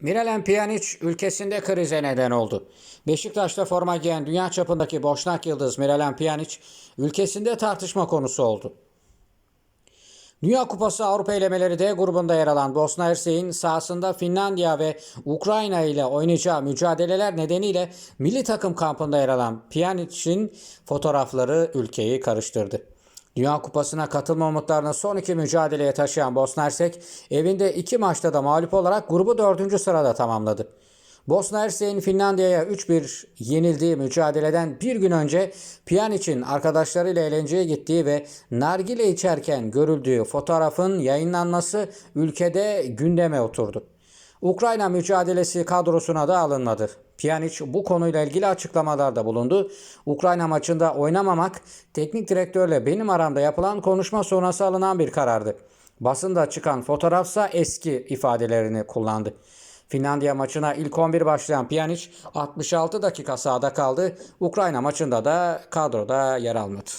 Miralem Pjanic ülkesinde krize neden oldu. Beşiktaş'ta forma giyen dünya çapındaki boşnak yıldız Miralem Pjanic ülkesinde tartışma konusu oldu. Dünya Kupası Avrupa elemeleri D grubunda yer alan Bosna Hersek'in sahasında Finlandiya ve Ukrayna ile oynayacağı mücadeleler nedeniyle milli takım kampında yer alan Pjanic'in fotoğrafları ülkeyi karıştırdı. Dünya Kupası'na katılma umutlarını son iki mücadeleye taşıyan Bosna Hersek evinde iki maçta da mağlup olarak grubu dördüncü sırada tamamladı. Bosna Hersek'in Finlandiya'ya 3-1 yenildiği mücadeleden bir gün önce Pjanic'in arkadaşlarıyla eğlenceye gittiği ve nargile içerken görüldüğü fotoğrafın yayınlanması ülkede gündeme oturdu. Ukrayna mücadelesi kadrosuna da alınmadı. Pjanic bu konuyla ilgili açıklamalarda bulundu. Ukrayna maçında oynamamak teknik direktörle benim aramda yapılan konuşma sonrası alınan bir karardı. Basında çıkan fotoğrafsa eski ifadelerini kullandı. Finlandiya maçına ilk 11 başlayan Pjanic 66 dakika sahada kaldı. Ukrayna maçında da kadroda yer almadı.